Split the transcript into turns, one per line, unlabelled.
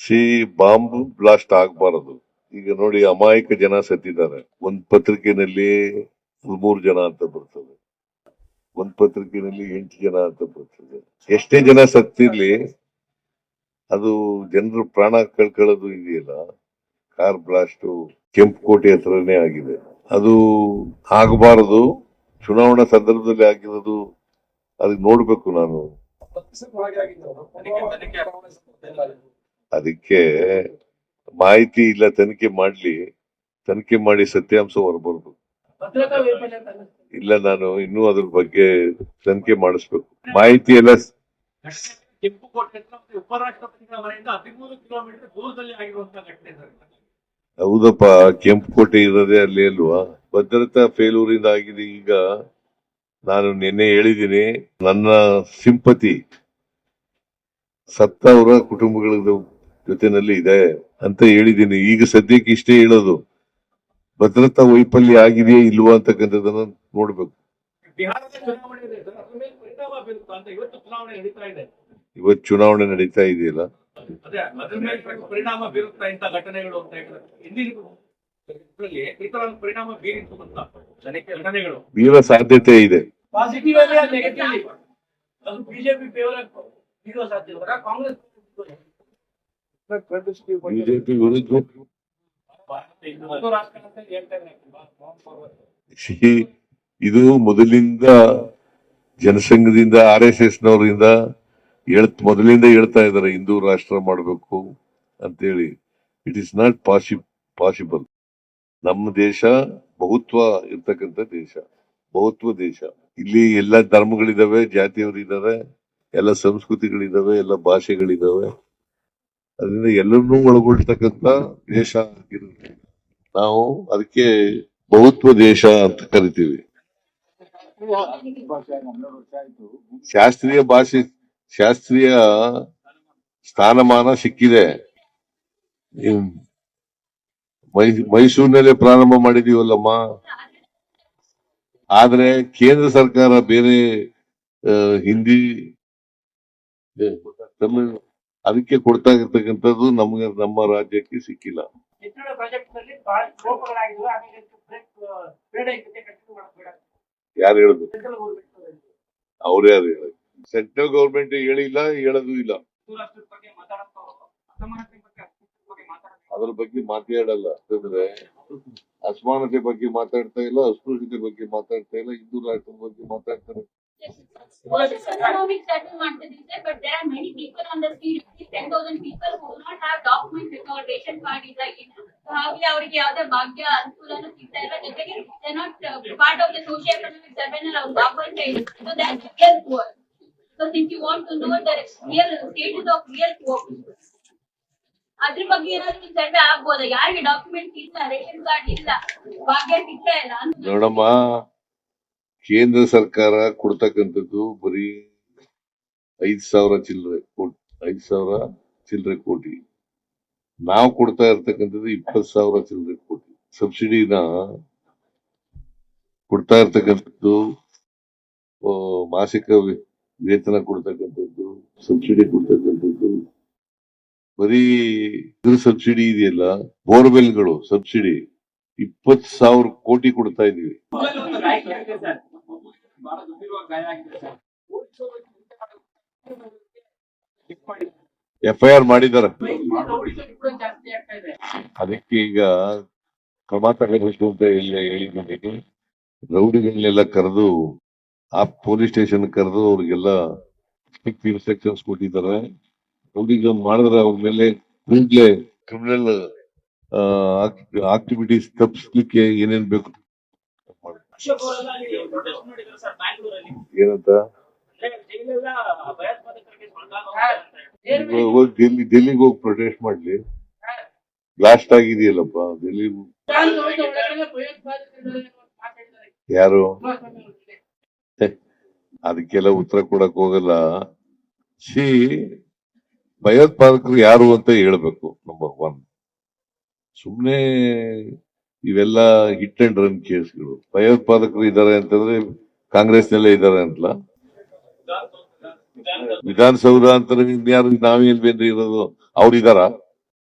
C bomb blast ಆಗಬಾರದು ಈಗ ನೋಡಿ ಅಮಾಯಕ ಜನ ಸತ್ತಿದ್ದಾರೆ ಒಂದ್ ಪತ್ರಿಕೆನಲ್ಲಿ ಹದಿಮೂರು ಜನ ಅಂತ ಬರ್ತದೆ ಒಂದ್ ಪತ್ರಿಕೆನಲ್ಲಿ ಎಂಟು ಜನ ಅಂತ ಬರ್ತದೆ ಎಷ್ಟೇ ಜನ ಸತ್ತಿರ್ಲಿ ಅದು ಜನರು ಪ್ರಾಣ ಕಳ್ಕೊಳ್ಳೋದು ಇದೆಯಲ್ಲ ಕಾರ್ ಬ್ಲಾಸ್ಟ್ ಕೆಂಪುಕೋಟೆ ಹತ್ರನೇ ಆಗಿದೆ ಅದು ಆಗಬಾರದು ಚುನಾವಣಾ ಸಂದರ್ಭದಲ್ಲಿ ಆಗಿರೋದು ಅದಕ್ಕೆ ನೋಡ್ಬೇಕು ನಾನು ಅದಕ್ಕೆ ಮಾಹಿತಿ ಇಲ್ಲ ತನಿಖೆ ಮಾಡ್ಲಿ. ತನಿಖೆ ಮಾಡಿ ಸತ್ಯಾಂಶ ಹೊರಬರ್ಬೇಕು ಇಲ್ಲ ನಾನು ಇನ್ನೂ ಅದ್ರ ಬಗ್ಗೆ ತನಿಖೆ ಮಾಡಿಸ್ಬೇಕು. ಮಾಹಿತಿ ಎಲ್ಲ. ಹೌದಪ್ಪ ಕೆಂಪುಕೋಟೆ ಇರೋದೇ ಅಲ್ಲಿ ಅಲ್ವಾ? ಭದ್ರತಾ ಫೇಲೂರಿಂದ ಆಗಿದೆ. ಈಗ ನಾನು ನಿನ್ನೆ ಹೇಳಿದ್ದೀನಿ ನನ್ನ ಸಿಂಪತಿ ಸತ್ತವರ ಕುಟುಂಬಗಳ ಜೊತೆನಲ್ಲಿ ಇದೆ ಅಂತ ಹೇಳಿದ್ದೀನಿ. ಈಗ ಸದ್ಯಕ್ಕೆ ಇಷ್ಟೇ ಹೇಳೋದು. ಭದ್ರತಾ ವೈಫಲ್ಯ ಆಗಿದೆಯೇ ಇಲ್ವಾ ಅಂತಕ್ಕಂಥದ್ದನ್ನ ನೋಡ್ಬೇಕು.
ಇವತ್ತು ಚುನಾವಣೆ ನಡೀತಾ
ಇದೆಯಲ್ಲ? ಬೀರ ಸಾಧ್ಯತೆ ಇದೆ.
ಬಿಜೆಪಿ ಕಾಂಗ್ರೆಸ್
ಬಿಜೆಪಿ ವಿರುದ್ಧ
ಅಂತ
ಇದು ಮೊದಲಿಂದ ಜನಸಂಘದಿಂದ, ಆರ್ ಎಸ್ ಎಸ್ ನವರಿಂದ ಹೇಳ್ ಮೊದಲಿಂದ ಹೇಳ್ತಾ ಇದ್ದಾರೆ, ಹಿಂದೂ ರಾಷ್ಟ್ರ ಮಾಡಬೇಕು ಅಂತೇಳಿ. ಇಟ್ ಇಸ್ ನಾಟ್ ಪಾಸಿ ಪಾಸಿಬಲ್ ನಮ್ಮ ದೇಶ ಬಹುತ್ವ ಇರ್ತಕ್ಕಂಥ ದೇಶ, ಬಹುತ್ವ ದೇಶ. ಇಲ್ಲಿ ಎಲ್ಲ ಧರ್ಮಗಳಿದಾವೆ ಜಾತಿಯವರಿದ್ದಾರೆ ಎಲ್ಲ ಸಂಸ್ಕೃತಿಗಳಿದಾವೆ, ಎಲ್ಲ ಭಾಷೆಗಳಿದಾವೆ. ಅದರಿಂದ ಎಲ್ಲರನ್ನೂ ಒಳಗೊಳ್ತಕ್ಕಂತ ದೇಶ ಆಗಿರುತ್ತೆ ನಾವು ಅದಕ್ಕೆ ಬಹುತ್ವ ದೇಶ ಅಂತ ಕರಿತೀವಿ. ಶಾಸ್ತ್ರೀಯ ಭಾಷೆ, ಶಾಸ್ತ್ರೀಯ ಸ್ಥಾನಮಾನ ಸಿಕ್ಕಿದೆ. ಮೈಸೂರಿನಲ್ಲೇ ಪ್ರಾರಂಭ ಮಾಡಿದೀವಲ್ಲಮ್ಮ? ಆದ್ರೆ ಕೇಂದ್ರ ಸರ್ಕಾರ ಬೇರೆ ಹಿಂದಿ ತಮಿಳ್. ಅದಕ್ಕೆ ಕೊಡ್ತಾ ಇರ್ತಕ್ಕಂಥದ್ದು ನಮ್ಗೆ ನಮ್ಮ ರಾಜ್ಯಕ್ಕೆ ಸಿಕ್ಕಿಲ್ಲ. ಯಾರು ಹೇಳುದು? ಅವ್ರು ಯಾರು ಹೇಳ ಸೆಂಟ್ರಲ್ ಗೌರ್ಮೆಂಟ್ ಹೇಳಿಲ್ಲ ಹೇಳೋದು ಇಲ್ಲ. ಅದ್ರ ಬಗ್ಗೆ ಮಾತಾಡಲ್ಲ. ಅಂತಂದ್ರೆ ಅಸಮಾನತೆ ಬಗ್ಗೆ ಮಾತಾಡ್ತಾ ಇಲ್ಲ ಅಸ್ಪೃಶ್ಯತೆ ಬಗ್ಗೆ ಮಾತಾಡ್ತಾ ಇಲ್ಲ ಹಿಂದೂ ರಾಷ್ಟ್ರದ ಬಗ್ಗೆ ಮಾತಾಡ್ತಾರೆ.
Versus economic settle ಮಾಡ್ತಿದ್ರೆ but there are many people on the street, thousand people not have document before ration card ಇಲ್ಲ ಏನು ಆಗ್ಲಿ ಅವ್ರಿಗೆ ಯಾವುದೇ ಭಾಗ್ಯ ಅನುಕೂಲ ಸಿಗ್ತಾ ಇಲ್ಲ ಜೊತೆಗೆ not part of the social economic survey real poor so think you want to know real status of real poor ಅದ್ರ ಬಗ್ಗೆ ಏನಾದ್ರು ಸರ್ವೆ ಆಗ್ಬೋದ? ಯಾರಿಗೆ ಡಾಕ್ಯುಮೆಂಟ್ ಇಲ್ಲ, ರೇಷನ್ ಕಾರ್ಡ್ ಇಲ್ಲ, ಭಾಗ್ಯ ಸಿಗ್ತಾ ಇಲ್ಲ
ನೋಡಮ್ಮ, ಕೇಂದ್ರ ಸರ್ಕಾರ ಕೊಡ್ತಕ್ಕಂಥದ್ದು ಬರೀ ಐದು ಸಾವಿರ ಚಿಲ್ಲರೆ. ಐದ್ ಸಾವಿರ ಚಿಲ್ಲರೆ ಕೋಟಿ. ನಾವು ಕೊಡ್ತಾ ಇರ್ತಕ್ಕಂಥದ್ದು ಇಪ್ಪತ್ತು ಸಾವಿರ ಚಿಲ್ಲರೆ ಕೋಟಿ. ಸಬ್ಸಿಡಿನ ಕೊಡ್ತಾ ಇರ್ತಕ್ಕಂಥದ್ದು ಮಾಸಿಕ ವೇತನ ಕೊಡ್ತಕ್ಕಂಥದ್ದು, ಸಬ್ಸಿಡಿ ಕೊಡ್ತಕ್ಕಂಥದ್ದು. ಬರೀ ಇದ್ರ ಸಬ್ಸಿಡಿ ಇದೆಯಲ್ಲ, ಬೋರ್ವೆಲ್ಗಳು ಸಬ್ಸಿಡಿ. ಇಪ್ಪತ್ ಸಾವಿರ ಕೋಟಿ ಕೊಡ್ತಾ ಇದೀವಿ ಎಫ್ ಐ ಆರ್
ಇದೆ
ಅದಕ್ಕೆ ಈಗ ಕ್ರಮ ತಗೋಬೇಕು ಅಂತ ಇಲ್ಲಿ ಹೇಳಿದ್ದೀನಿ. ರೌಡಿಗಳನ್ನೆಲ್ಲ ಕರೆದು, ಆ ಪೊಲೀಸ್ ಸ್ಟೇಷನ್ ಕರೆದು ಅವ್ರಿಗೆಲ್ಲ ಸ್ಟ್ರಿಕ್ಟ್ ಇನ್ಸ್ಟ್ರಕ್ಷನ್ಸ್ ಕೊಟ್ಟಿದ್ದಾರೆ. ರೌಡಿಗಳನ್ನ ಮಾಡಿದ್ರೆ ಅವ್ರ ಮೇಲೆ ಕೂಡಲೇ ಕ್ರಿಮಿನಲ್ ಆಕ್ಟಿವಿಟೀಸ್ ತಪ್ಪಿಸ್ಲಿಕ್ಕೆ ಏನೇನ್ ಬೇಕು? ಏನಂತ? ಹೋಗಿ ಡೆಲ್ಲಿ ಡೆಲ್ಲಿಗೆ ಹೋಗಿ ಪ್ರೊಟೆಸ್ಟ್ ಮಾಡ್ಲಿ. ಬ್ಲಾಸ್ಟ್ ಆಗಿದೆಯಲ್ಲಪ್ಪ ಡೆಲ್ಲಿ ಯಾರು? ಅದಕ್ಕೆಲ್ಲ ಉತ್ತರ ಕೊಡಕ್ ಹೋಗಲ್ಲ. ಸಿ ಭಯೋತ್ಪಾದಕರು ಯಾರು ಅಂತ ಹೇಳ್ಬೇಕು ನಂಬರ್ ಒನ್ ಸುಮ್ನೆ ಇವೆಲ್ಲ ಹಿಟ್ ಅಂಡ್ ರನ್ ಕೇಸ್ಗಳು. ಭಯೋತ್ಪಾದಕರು ಇದಾರೆ ಅಂತಂದ್ರೆ ಕಾಂಗ್ರೆಸ್ನಲ್ಲೇ ಇದಾರೆ ಅಂತಲ್ಲ. ವಿಧಾನಸೌಧ ಅಂತ ಇನ್ಯಾರು ನಾವೇನ್ ಬೇನ್ರಿ ಇರೋದು? ಅವ್ರಿದಾರ?